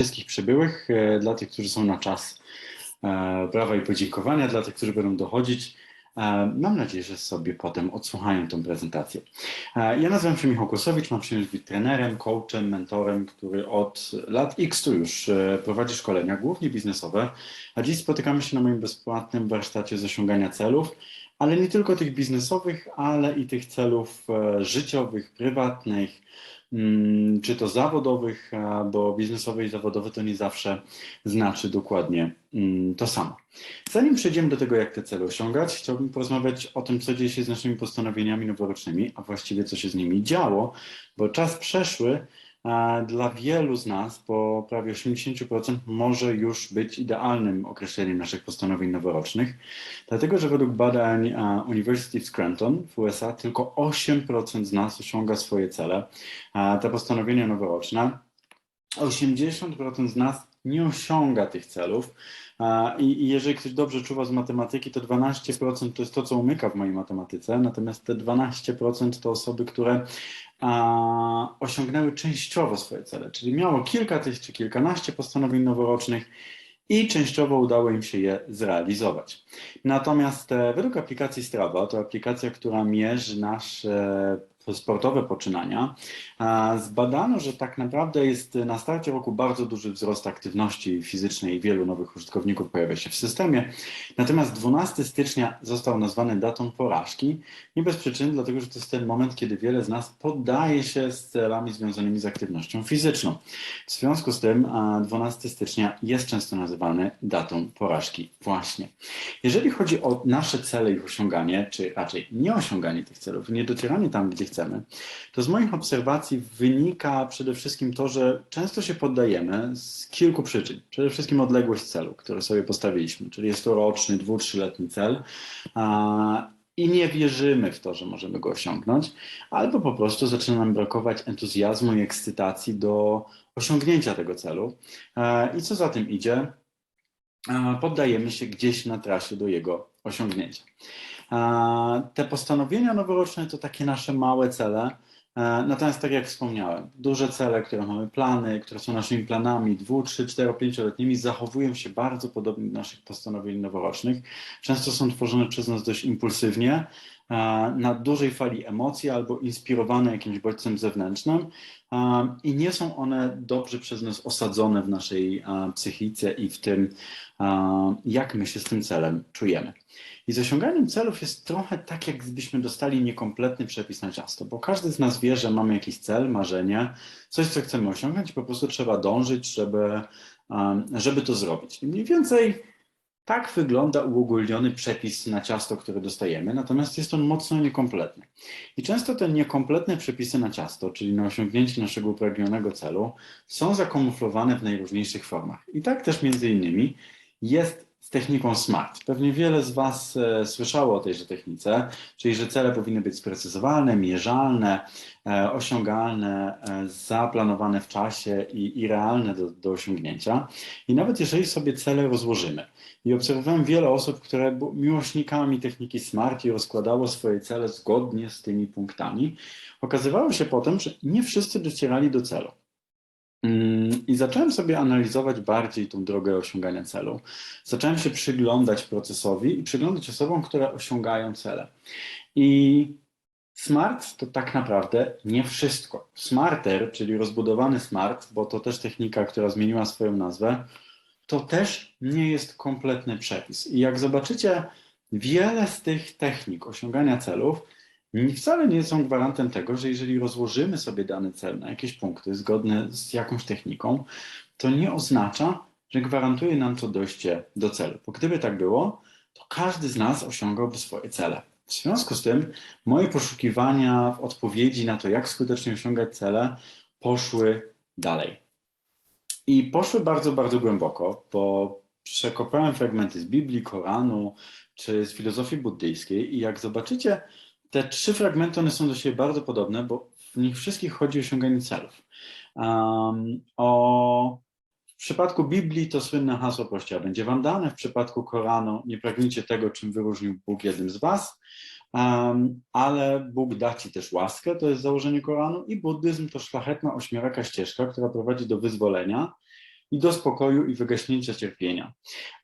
wszystkich przybyłych, e, dla tych, którzy są na czas. E, Brawa i podziękowania dla tych, którzy będą dochodzić. E, Mam nadzieję, że sobie potem odsłuchają tą prezentację. E, Ja nazywam się Michał Kosowicz, mam przyjemność być trenerem, coachem, mentorem, który od lat X tu już e, prowadzi szkolenia, głównie biznesowe, a dziś spotykamy się na moim bezpłatnym warsztacie z osiągania celów, ale nie tylko tych biznesowych, ale i tych celów e, życiowych, prywatnych, czy to zawodowych, bo biznesowe i zawodowe to nie zawsze znaczy dokładnie mm, to samo. Zanim przejdziemy do tego, jak te cele osiągać, chciałbym porozmawiać o tym, co dzieje się z naszymi postanowieniami noworocznymi, a właściwie co się z nimi działo, bo czas przeszły dla wielu z nas, bo prawie 80% może już być idealnym określeniem naszych postanowień noworocznych, dlatego że według badań University of Scranton w USA tylko 8% z nas osiąga swoje cele, te postanowienia noworoczne. 80% z nas nie osiąga tych celów. I jeżeli ktoś dobrze czuwa z matematyki, to 12% to jest to, co umyka w mojej matematyce, natomiast te 12% to osoby, które a, osiągnęły częściowo swoje cele, czyli miało kilka tych czy kilkanaście postanowień noworocznych i częściowo udało im się je zrealizować. Natomiast e, według aplikacji Strava, to aplikacja, która mierzy nasze sportowe poczynania, zbadano, że tak naprawdę jest na starcie roku bardzo duży wzrost aktywności fizycznej i wielu nowych użytkowników pojawia się w systemie. Natomiast 12 stycznia został nazwany datą porażki. Nie bez przyczyny, dlatego że to jest ten moment, kiedy wiele z nas poddaje się z celami związanymi z aktywnością fizyczną. W związku z tym a, 12 stycznia jest często nazywany datą porażki właśnie. Jeżeli chodzi o nasze cele i osiąganie, czy raczej nieosiąganie tych celów, nie docieranie tam, gdzie chcemy, to z moich obserwacji wynika przede wszystkim to, że często się poddajemy z kilku przyczyn. Przede wszystkim odległość celu, który sobie postawiliśmy, czyli jest to roczny, dwu, trzyletni cel. A, i nie wierzymy w to, że możemy go osiągnąć, albo po prostu zaczyna nam brakować entuzjazmu i ekscytacji do osiągnięcia tego celu. E, I co za tym idzie, e, poddajemy się gdzieś na trasie do jego osiągnięcia. Te postanowienia noworoczne to takie nasze małe cele. E, Natomiast tak jak wspomniałem, duże cele, które mamy plany, które są naszymi planami dwu, trzy, cztero, pięcioletnimi, zachowują się bardzo podobnie do naszych postanowień noworocznych. Często są tworzone przez nas dość impulsywnie, na dużej fali emocji albo inspirowane jakimś bodźcem zewnętrznym i nie są one dobrze przez nas osadzone w naszej psychice i w tym, jak my się z tym celem czujemy. I z osiąganiem celów jest trochę tak, jakbyśmy dostali niekompletny przepis na ciasto, bo każdy z nas wie, że mamy jakiś cel, marzenie, coś, co chcemy osiągnąć, po prostu trzeba dążyć, żeby, żeby to zrobić. I mniej więcej tak wygląda uogólniony przepis na ciasto, który dostajemy, natomiast jest on mocno niekompletny. I często te niekompletne przepisy na ciasto, czyli na osiągnięcie naszego upragnionego celu, są zakamuflowane w najróżniejszych formach. I tak też między innymi jest z techniką SMART. Pewnie wiele z Was e, słyszało o tejże technice, czyli że cele powinny być sprecyzowane, mierzalne, e, osiągalne, e, zaplanowane w czasie i, i realne do, do osiągnięcia. I nawet jeżeli sobie cele rozłożymy, i obserwowałem wiele osób, które były miłośnikami techniki SMART i rozkładało swoje cele zgodnie z tymi punktami, okazywało się potem, że nie wszyscy docierali do celu. Mm, I zacząłem sobie analizować bardziej tą drogę osiągania celu. Zacząłem się przyglądać procesowi i przyglądać osobom, które osiągają cele. I smart to tak naprawdę nie wszystko. Smarter, czyli rozbudowany smart, bo to też technika, która zmieniła swoją nazwę, to też nie jest kompletny przepis. I jak zobaczycie, wiele z tych technik osiągania celów wcale nie są gwarantem tego, że jeżeli rozłożymy sobie dany cel na jakieś punkty zgodne z jakąś techniką, to nie oznacza, że gwarantuje nam to dojście do celu. Bo gdyby tak było, to każdy z nas osiągałby swoje cele. W związku z tym moje poszukiwania w odpowiedzi na to, jak skutecznie osiągać cele, poszły dalej. I poszły bardzo, bardzo głęboko, bo przekopałem fragmenty z Biblii, Koranu czy z filozofii buddyjskiej i jak zobaczycie, te trzy fragmenty, one są do siebie bardzo podobne, bo w nich wszystkich chodzi o osiąganie celów. Um, o, w przypadku Biblii to słynne hasło prościej będzie wam dane, w przypadku Koranu nie pragnijcie tego, czym wyróżnił Bóg jednym z was, um, ale Bóg da ci też łaskę, to jest założenie Koranu i buddyzm to szlachetna ośmioraka ścieżka, która prowadzi do wyzwolenia, i do spokoju i wygaśnięcia cierpienia.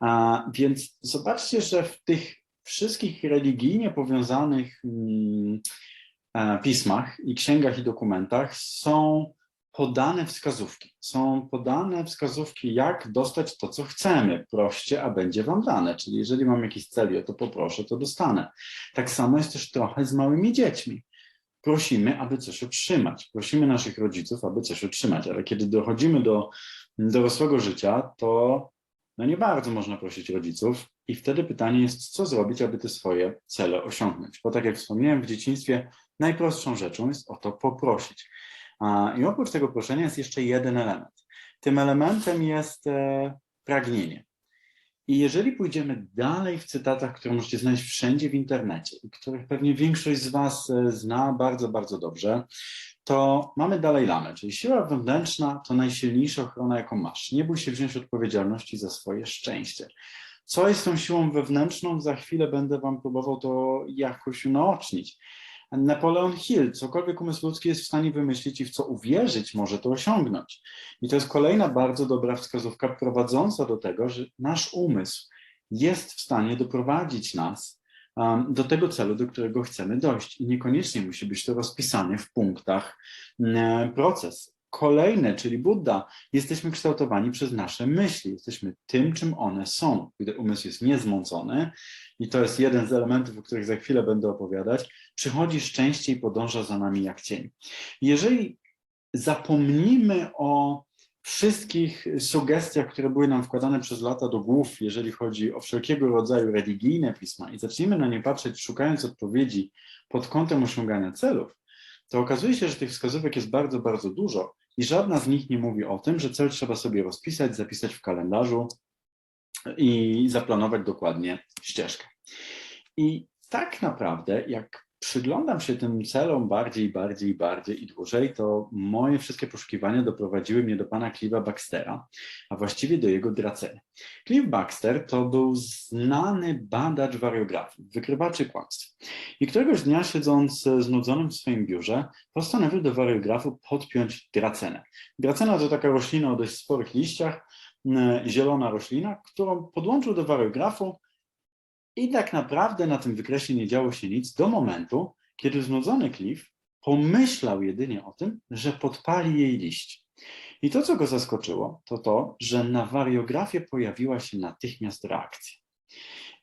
A, więc zobaczcie, że w tych wszystkich religijnie powiązanych mm, e, pismach i księgach i dokumentach są podane wskazówki. Są podane wskazówki, jak dostać to, co chcemy. Proście, a będzie wam dane. Czyli jeżeli mam jakiś cel o to poproszę, to dostanę. Tak samo jest też trochę z małymi dziećmi. Prosimy, aby coś otrzymać. Prosimy naszych rodziców, aby coś otrzymać, ale kiedy dochodzimy do dorosłego życia, to no nie bardzo można prosić rodziców i wtedy pytanie jest, co zrobić, aby te swoje cele osiągnąć. Bo tak jak wspomniałem, w dzieciństwie najprostszą rzeczą jest o to poprosić. I oprócz tego proszenia jest jeszcze jeden element. Tym elementem jest e, pragnienie. I jeżeli pójdziemy dalej w cytatach, które możecie znaleźć wszędzie w internecie i których pewnie większość z Was e, zna bardzo, bardzo dobrze, to mamy dalej lamę, czyli siła wewnętrzna to najsilniejsza ochrona, jaką masz. Nie bój się wziąć odpowiedzialności za swoje szczęście. Co jest tą siłą wewnętrzną? Za chwilę będę Wam próbował to jakoś unaocznić. Napoleon Hill, cokolwiek umysł ludzki jest w stanie wymyślić i w co uwierzyć, może to osiągnąć. I to jest kolejna bardzo dobra wskazówka prowadząca do tego, że nasz umysł jest w stanie doprowadzić nas um, do tego celu, do którego chcemy dojść. I niekoniecznie musi być to rozpisany w punktach mm, proces. Kolejne, czyli Buddha, jesteśmy kształtowani przez nasze myśli, jesteśmy tym, czym one są. Gdy umysł jest niezmącony, i to jest jeden z elementów, o których za chwilę będę opowiadać, przychodzi szczęście i podąża za nami jak cień. Jeżeli zapomnimy o wszystkich sugestiach, które były nam wkładane przez lata do głów, jeżeli chodzi o wszelkiego rodzaju religijne pisma i zaczniemy na nie patrzeć, szukając odpowiedzi pod kątem osiągania celów, to okazuje się, że tych wskazówek jest bardzo, bardzo dużo i żadna z nich nie mówi o tym, że cel trzeba sobie rozpisać, zapisać w kalendarzu i zaplanować dokładnie ścieżkę. I tak naprawdę, jak przyglądam się tym celom bardziej, bardziej, bardziej i dłużej, to moje wszystkie poszukiwania doprowadziły mnie do pana Clive'a Baxtera, a właściwie do jego draceny. Clive Baxter to był znany badacz wariografii, wykrywaczy kłamstw. I któregoś dnia, siedząc znudzonym w swoim biurze, postanowił do wariografu podpiąć dracenę. Dracena to taka roślina o dość sporych liściach, zielona roślina, którą podłączył do wariografu i tak naprawdę na tym wykresie nie działo się nic do momentu, kiedy znudzony Cliff pomyślał jedynie o tym, że podpali jej liść. I to, co go zaskoczyło, to to, że na wariografie pojawiła się natychmiast reakcja.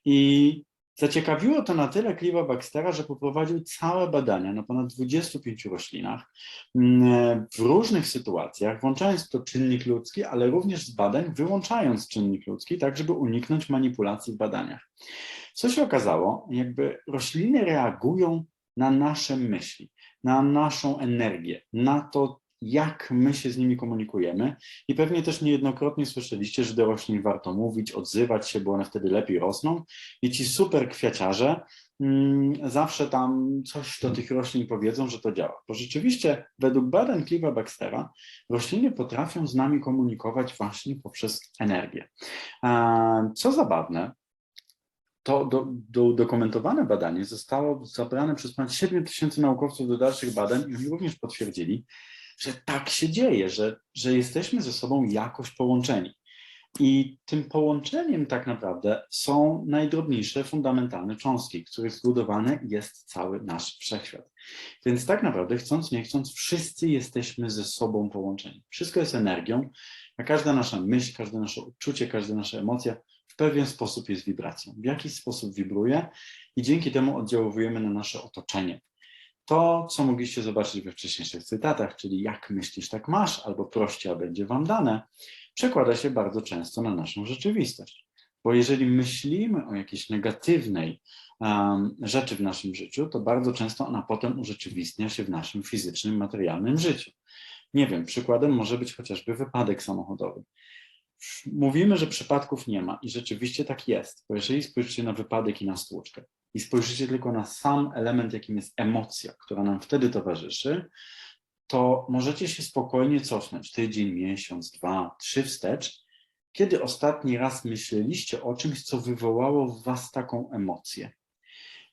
I zaciekawiło to na tyle Clive'a Baxtera, że poprowadził całe badania na ponad 25 roślinach mm, w różnych sytuacjach, włączając to czynnik ludzki, ale również z badań wyłączając czynnik ludzki, tak żeby uniknąć manipulacji w badaniach. Co się okazało? Jakby rośliny reagują na nasze myśli, na naszą energię, na to, jak my się z nimi komunikujemy. I pewnie też niejednokrotnie słyszeliście, że do roślin warto mówić, odzywać się, bo one wtedy lepiej rosną. I ci super kwiaciarze mm, zawsze tam coś do tych roślin powiedzą, że to działa. Bo rzeczywiście, według badań Clive'a Baxtera, rośliny potrafią z nami komunikować właśnie poprzez energię. Co zabawne, to do, do, udokumentowane badanie zostało zabrane przez ponad 7 tysięcy naukowców do dalszych badań i oni również potwierdzili, że tak się dzieje, że, że jesteśmy ze sobą jakoś połączeni. I tym połączeniem tak naprawdę są najdrobniejsze, fundamentalne cząstki, których zbudowany jest cały nasz wszechświat. Więc tak naprawdę, chcąc nie chcąc, wszyscy jesteśmy ze sobą połączeni. Wszystko jest energią, a każda nasza myśl, każde nasze uczucie, każda nasza emocja w pewien sposób jest wibracją. W jakiś sposób wibruje i dzięki temu oddziałujemy na nasze otoczenie. To, co mogliście zobaczyć we wcześniejszych cytatach, czyli jak myślisz, tak masz, albo prościej, a będzie wam dane, przekłada się bardzo często na naszą rzeczywistość. Bo jeżeli myślimy o jakiejś negatywnej um, rzeczy w naszym życiu, to bardzo często ona potem urzeczywistnia się w naszym fizycznym, materialnym życiu. Nie wiem, przykładem może być chociażby wypadek samochodowy mówimy, że przypadków nie ma i rzeczywiście tak jest, bo jeżeli spojrzycie na wypadek i na stłuczkę i spojrzycie tylko na sam element, jakim jest emocja, która nam wtedy towarzyszy, to możecie się spokojnie cofnąć tydzień, miesiąc, dwa, trzy wstecz, kiedy ostatni raz myśleliście o czymś, co wywołało w was taką emocję.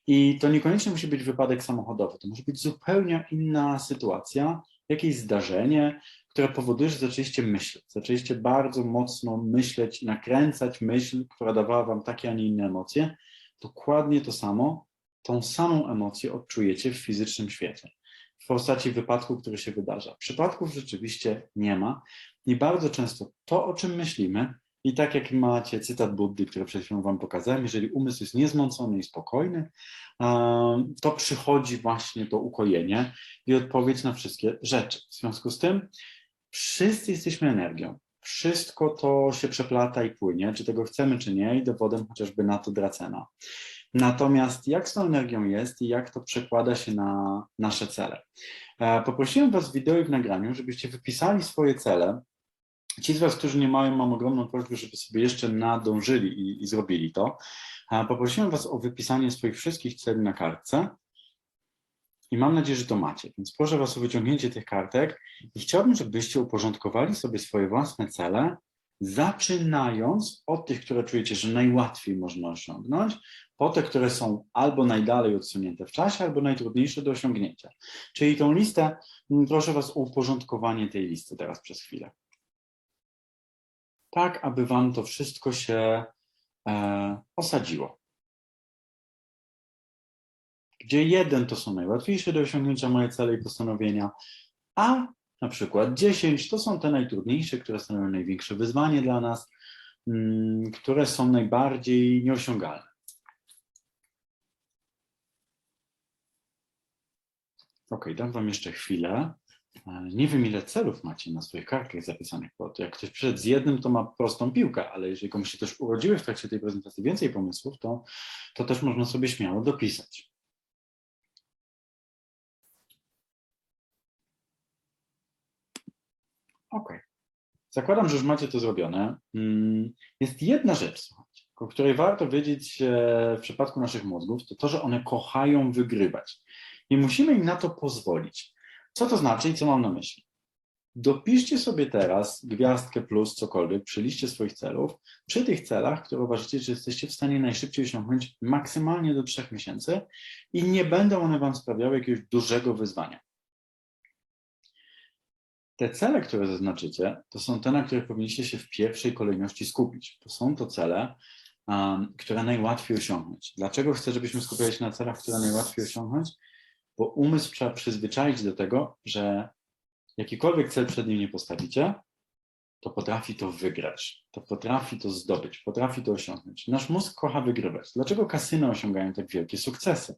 I to niekoniecznie musi być wypadek samochodowy, to może być zupełnie inna sytuacja, jakieś zdarzenie, które powoduje, że zaczęliście myśleć, zaczęliście bardzo mocno myśleć, nakręcać myśl, która dawała wam takie, a nie inne emocje, dokładnie to samo, tą samą emocję odczujecie w fizycznym świecie, w postaci wypadku, który się wydarza. Przypadków rzeczywiście nie ma i bardzo często to, o czym myślimy, i tak jak macie cytat Buddy, który przed chwilą wam pokazałem, jeżeli umysł jest niezmącony i spokojny, to przychodzi właśnie to ukojenie i odpowiedź na wszystkie rzeczy. W związku z tym wszyscy jesteśmy energią. Wszystko to się przeplata i płynie, czy tego chcemy, czy nie, i dowodem chociażby na to Dracena. Natomiast jak z tą energią jest i jak to przekłada się na nasze cele? E, Poprosiłem Was w wideo i w nagraniu, żebyście wypisali swoje cele. Ci z Was, którzy nie mają, mam ogromną prośbę, żeby sobie jeszcze nadążyli i, i zrobili to. Poprosiłem Was o wypisanie swoich wszystkich celi na kartce i mam nadzieję, że to macie. Więc proszę Was o wyciągnięcie tych kartek i chciałbym, żebyście uporządkowali sobie swoje własne cele, zaczynając od tych, które czujecie, że najłatwiej można osiągnąć, po te, które są albo najdalej odsunięte w czasie, albo najtrudniejsze do osiągnięcia. Czyli tą listę, m, proszę Was o uporządkowanie tej listy teraz przez chwilę. Tak, aby Wam to wszystko się e, osadziło. Gdzie jeden to są najłatwiejsze do osiągnięcia moje cele i postanowienia, a na przykład 10 to są te najtrudniejsze, które stanowią największe wyzwanie dla nas, mm, które są najbardziej nieosiągalne. Ok, dam Wam jeszcze chwilę. Nie wiem, ile celów macie na swoich kartkach zapisanych, bo to jak ktoś przyszedł z jednym, to ma prostą piłkę, ale jeżeli komuś się też urodziły w trakcie tej prezentacji więcej pomysłów, to, to też można sobie śmiało dopisać. Ok. Zakładam, że już macie to zrobione. Mm, Jest jedna rzecz, słuchajcie, o której warto wiedzieć e, w przypadku naszych mózgów, to to, że one kochają wygrywać. I musimy im na to pozwolić. Co to znaczy i co mam na myśli? Dopiszcie sobie teraz gwiazdkę plus cokolwiek przy liście swoich celów, przy tych celach, które uważacie, że jesteście w stanie najszybciej osiągnąć maksymalnie do trzech miesięcy i nie będą one Wam sprawiały jakiegoś dużego wyzwania. Te cele, które zaznaczycie, to są te, na których powinniście się w pierwszej kolejności skupić. To są to cele, um, które najłatwiej osiągnąć. Dlaczego chcę, żebyśmy skupiali się na celach, które najłatwiej osiągnąć? Bo umysł trzeba przyzwyczaić do tego, że jakikolwiek cel przed nim nie postawicie, to potrafi to wygrać, to potrafi to zdobyć, potrafi to osiągnąć. Nasz mózg kocha wygrywać. Dlaczego kasyny osiągają tak wielkie sukcesy?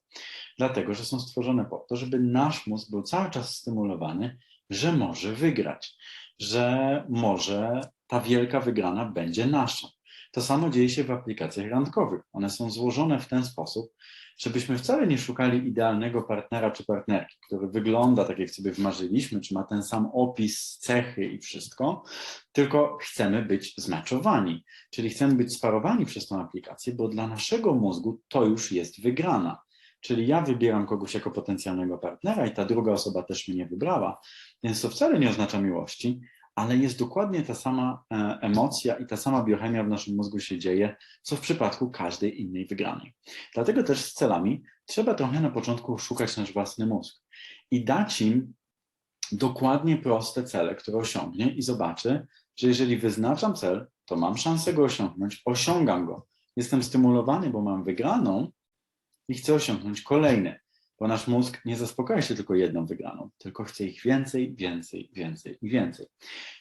Dlatego, że są stworzone po to, żeby nasz mózg był cały czas stymulowany, że może wygrać, że może ta wielka wygrana będzie nasza. To samo dzieje się w aplikacjach randkowych. One są złożone w ten sposób, żebyśmy wcale nie szukali idealnego partnera czy partnerki, który wygląda tak, jak sobie wmarzyliśmy, czy ma ten sam opis, cechy i wszystko, tylko chcemy być zmaczowani, czyli chcemy być sparowani przez tą aplikację, bo dla naszego mózgu to już jest wygrana. Czyli ja wybieram kogoś jako potencjalnego partnera i ta druga osoba też mnie wybrała, więc to wcale nie oznacza miłości, ale jest dokładnie ta sama e, emocja i ta sama biochemia w naszym mózgu się dzieje, co w przypadku każdej innej wygranej. Dlatego też z celami trzeba trochę na początku szukać nasz własny mózg i dać im dokładnie proste cele, które osiągnie i zobaczy, że jeżeli wyznaczam cel, to mam szansę go osiągnąć, osiągam go. Jestem stymulowany, bo mam wygraną i chcę osiągnąć kolejne bo nasz mózg nie zaspokaja się tylko jedną wygraną, tylko chce ich więcej, więcej, więcej i więcej.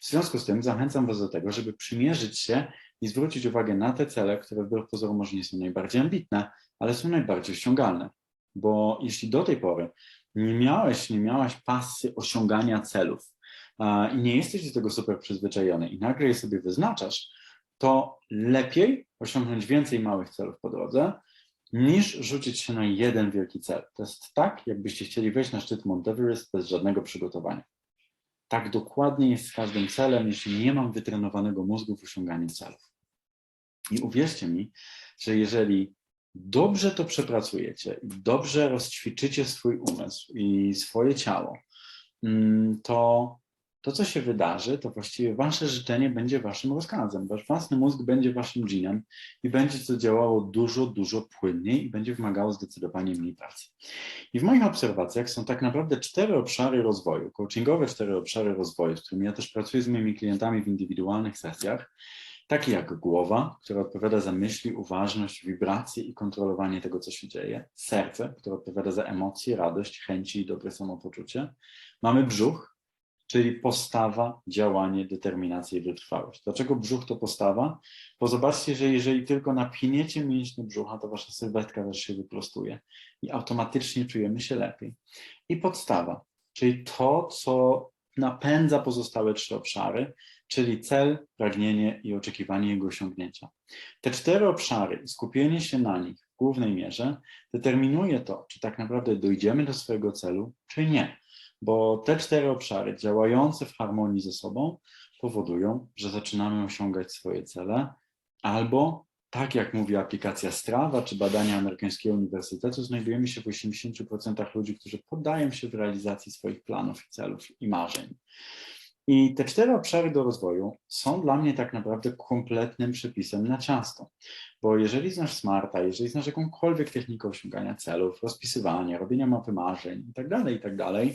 W związku z tym zachęcam Was do tego, żeby przymierzyć się i zwrócić uwagę na te cele, które wbrew pozorom może nie są najbardziej ambitne, ale są najbardziej osiągalne. Bo jeśli do tej pory nie miałeś, nie miałaś pasy osiągania celów i nie jesteś do tego super przyzwyczajony i nagle je sobie wyznaczasz, to lepiej osiągnąć więcej małych celów po drodze, niż rzucić się na jeden wielki cel. To jest tak, jakbyście chcieli wejść na szczyt Mount Everest bez żadnego przygotowania. Tak dokładnie jest z każdym celem, jeśli nie mam wytrenowanego mózgu w osiąganiu celów. I uwierzcie mi, że jeżeli dobrze to przepracujecie i dobrze rozćwiczycie swój umysł i swoje ciało, mm, to to, co się wydarzy, to właściwie wasze życzenie będzie waszym rozkazem. Wasz własny mózg będzie waszym dżinem i będzie to działało dużo, dużo płynniej i będzie wymagało zdecydowanie mniej pracy. I w moich obserwacjach są tak naprawdę cztery obszary rozwoju, coachingowe cztery obszary rozwoju, z którymi ja też pracuję z moimi klientami w indywidualnych sesjach, takie jak głowa, która odpowiada za myśli, uważność, wibracje i kontrolowanie tego, co się dzieje, serce, które odpowiada za emocje, radość, chęci i dobre samopoczucie. Mamy brzuch, czyli postawa, działanie, determinacja i wytrwałość. Dlaczego brzuch to postawa? Bo zobaczcie, że jeżeli tylko napiniecie mięśnie brzucha, to wasza sylwetka też się wyprostuje i automatycznie czujemy się lepiej. I podstawa, czyli to, co napędza pozostałe trzy obszary, czyli cel, pragnienie i oczekiwanie jego osiągnięcia. Te cztery obszary i skupienie się na nich głównej mierze determinuje to, czy tak naprawdę dojdziemy do swojego celu, czy nie. Bo te cztery obszary działające w harmonii ze sobą powodują, że zaczynamy osiągać swoje cele, albo tak jak mówi aplikacja Strava czy badania amerykańskiego uniwersytetu, znajdujemy się w 80% ludzi, którzy poddają się w realizacji swoich planów celów i marzeń. I te cztery obszary do rozwoju są dla mnie tak naprawdę kompletnym przepisem na ciasto. Bo jeżeli znasz smarta, jeżeli znasz jakąkolwiek technikę osiągania celów, rozpisywania, robienia mapy marzeń itd., itd.,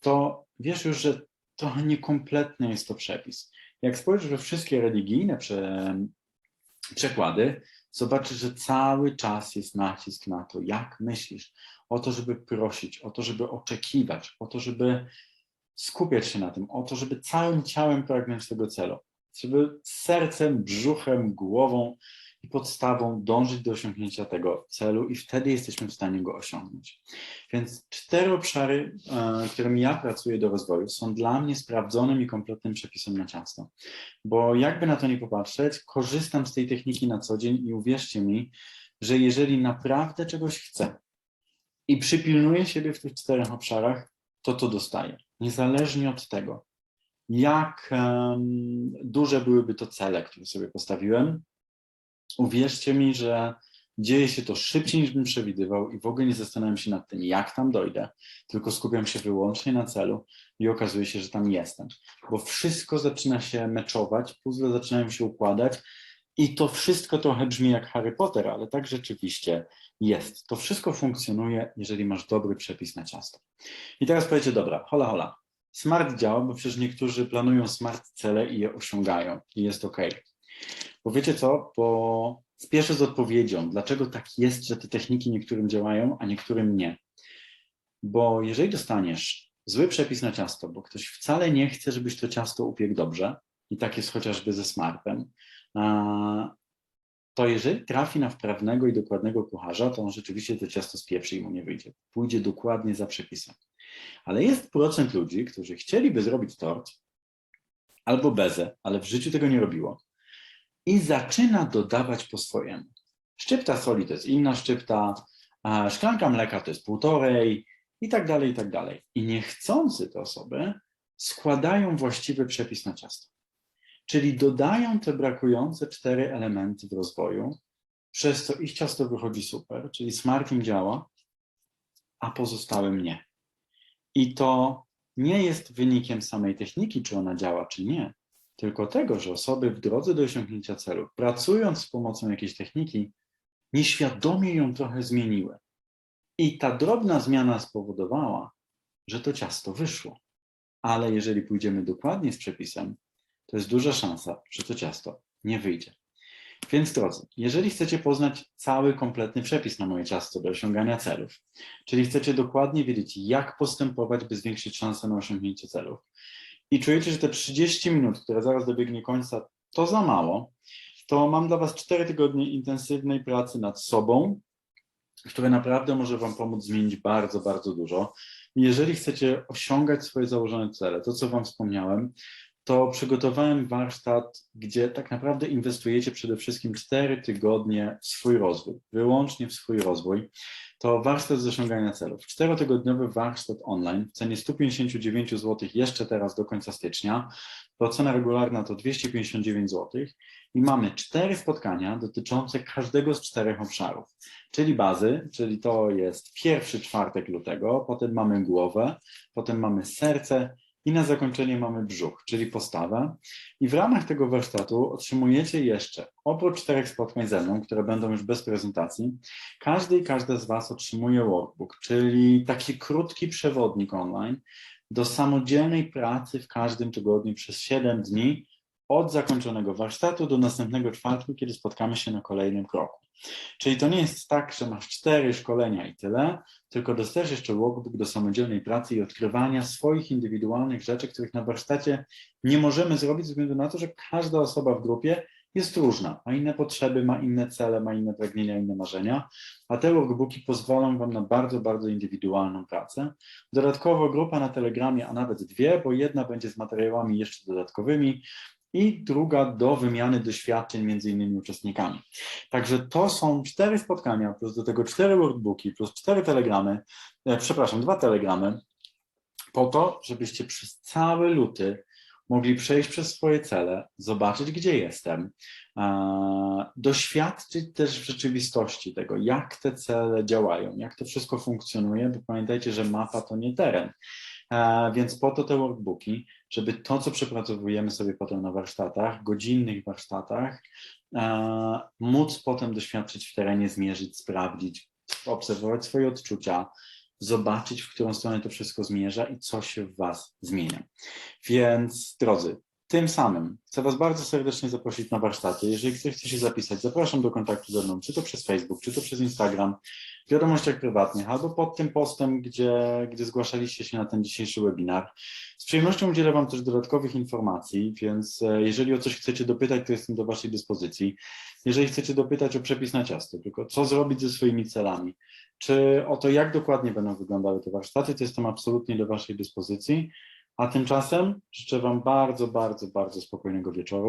to wiesz już, że trochę niekompletny jest to przepis. Jak spojrzysz we wszystkie religijne prze, przekłady, zobaczysz, że cały czas jest nacisk na to, jak myślisz, o to, żeby prosić, o to, żeby oczekiwać, o to, żeby skupiać się na tym, o to, żeby całym ciałem pragnąć tego celu, żeby sercem, brzuchem, głową i podstawą dążyć do osiągnięcia tego celu i wtedy jesteśmy w stanie go osiągnąć. Więc cztery obszary, e, którymi ja pracuję do rozwoju, są dla mnie sprawdzonym i kompletnym przepisem na ciasto. Bo jakby na to nie popatrzeć, korzystam z tej techniki na co dzień i uwierzcie mi, że jeżeli naprawdę czegoś chcę i przypilnuję siebie w tych czterech obszarach, to to dostaję. Niezależnie od tego, jak duże byłyby to cele, które sobie postawiłem, uwierzcie mi, że dzieje się to szybciej niż bym przewidywał i w ogóle nie zastanawiam się nad tym, jak tam dojdę, tylko skupiam się wyłącznie na celu i okazuje się, że tam jestem. Bo wszystko zaczyna się meczować, puzzle zaczynają się układać i to wszystko trochę brzmi jak Harry Potter, ale tak rzeczywiście jest. To wszystko funkcjonuje, jeżeli masz dobry przepis na ciasto. I teraz powiecie, dobra, hola, hola. Smart działa, bo przecież niektórzy planują smart cele i je osiągają i jest ok. Bo wiecie co? Bo spieszę z odpowiedzią, dlaczego tak jest, że te techniki niektórym działają, a niektórym nie. Bo jeżeli dostaniesz zły przepis na ciasto, bo ktoś wcale nie chce, żebyś to ciasto upiekł dobrze, i tak jest chociażby ze smartem, to jeżeli trafi na wprawnego i dokładnego kucharza, to on rzeczywiście to ciasto spieprzy i mu nie wyjdzie. Pójdzie dokładnie za przepisem. Ale jest procent ludzi, którzy chcieliby zrobić tort albo bezę, ale w życiu tego nie robiło i zaczyna dodawać po swojemu. Szczypta soli to jest inna szczypta, szklanka mleka to jest półtorej i tak dalej, i tak dalej. I niechcący te osoby składają właściwy przepis na ciasto. Czyli dodają te brakujące cztery elementy w rozwoju, przez co ich ciasto wychodzi super, czyli smarting działa, a pozostałym nie. I to nie jest wynikiem samej techniki, czy ona działa, czy nie, tylko tego, że osoby w drodze do osiągnięcia celu, pracując z pomocą jakiejś techniki, nieświadomie ją trochę zmieniły. I ta drobna zmiana spowodowała, że to ciasto wyszło. Ale jeżeli pójdziemy dokładnie z przepisem, to jest duża szansa, że to ciasto nie wyjdzie. Więc drodzy, jeżeli chcecie poznać cały kompletny przepis na moje ciasto do osiągania celów, czyli chcecie dokładnie wiedzieć, jak postępować, by zwiększyć szanse na osiągnięcie celów, i czujecie, że te 30 minut, które zaraz dobiegnie końca, to za mało, to mam dla Was 4 tygodnie intensywnej pracy nad sobą, które naprawdę może Wam pomóc zmienić bardzo, bardzo dużo. Jeżeli chcecie osiągać swoje założone cele, to co Wam wspomniałem, to przygotowałem warsztat, gdzie tak naprawdę inwestujecie przede wszystkim 4 tygodnie w swój rozwój, wyłącznie w swój rozwój. To warsztat z osiągania celów. Czterotygodniowy warsztat online w cenie 159 zł jeszcze teraz do końca stycznia. To cena regularna to 259 zł i mamy cztery spotkania dotyczące każdego z czterech obszarów, czyli bazy, czyli to jest pierwszy czwartek lutego, potem mamy głowę, potem mamy serce, i na zakończenie mamy brzuch, czyli postawę. I w ramach tego warsztatu otrzymujecie jeszcze, oprócz czterech spotkań ze mną, które będą już bez prezentacji, każdy i każda z Was otrzymuje workbook, czyli taki krótki przewodnik online do samodzielnej pracy w każdym tygodniu przez 7 dni od zakończonego warsztatu do następnego czwartku, kiedy spotkamy się na kolejnym kroku. Czyli to nie jest tak, że masz cztery szkolenia i tyle, tylko dostajesz jeszcze workbook do samodzielnej pracy i odkrywania swoich indywidualnych rzeczy, których na warsztacie nie możemy zrobić ze względu na to, że każda osoba w grupie jest różna, ma inne potrzeby, ma inne cele, ma inne pragnienia, inne marzenia, a te workbooki pozwolą Wam na bardzo, bardzo indywidualną pracę. Dodatkowo grupa na Telegramie, a nawet dwie, bo jedna będzie z materiałami jeszcze dodatkowymi, i druga do wymiany doświadczeń między innymi uczestnikami. Także to są cztery spotkania, plus do tego cztery workbooki, plus cztery telegramy, e, przepraszam, dwa telegramy, po to, żebyście przez cały luty mogli przejść przez swoje cele, zobaczyć, gdzie jestem, doświadczyć też w rzeczywistości tego, jak te cele działają, jak to wszystko funkcjonuje, bo pamiętajcie, że mapa to nie teren. Więc po to te workbooki, żeby to, co przepracowujemy sobie potem na warsztatach, godzinnych warsztatach, móc potem doświadczyć w terenie, zmierzyć, sprawdzić, obserwować swoje odczucia, zobaczyć, w którą stronę to wszystko zmierza i co się w Was zmienia. Więc drodzy, tym samym chcę Was bardzo serdecznie zaprosić na warsztaty. Jeżeli ktoś chce się zapisać, zapraszam do kontaktu ze mną, czy to przez Facebook, czy to przez Instagram, w wiadomościach prywatnych, albo pod tym postem, gdzie, gdzie zgłaszaliście się na ten dzisiejszy webinar. Z przyjemnością udzielę Wam też dodatkowych informacji, więc e, jeżeli o coś chcecie dopytać, to jestem do Waszej dyspozycji. Jeżeli chcecie dopytać o przepis na ciasto, tylko co zrobić ze swoimi celami, czy o to, jak dokładnie będą wyglądały te warsztaty, to jestem absolutnie do Waszej dyspozycji. A tymczasem życzę Wam bardzo, bardzo, bardzo spokojnego wieczoru.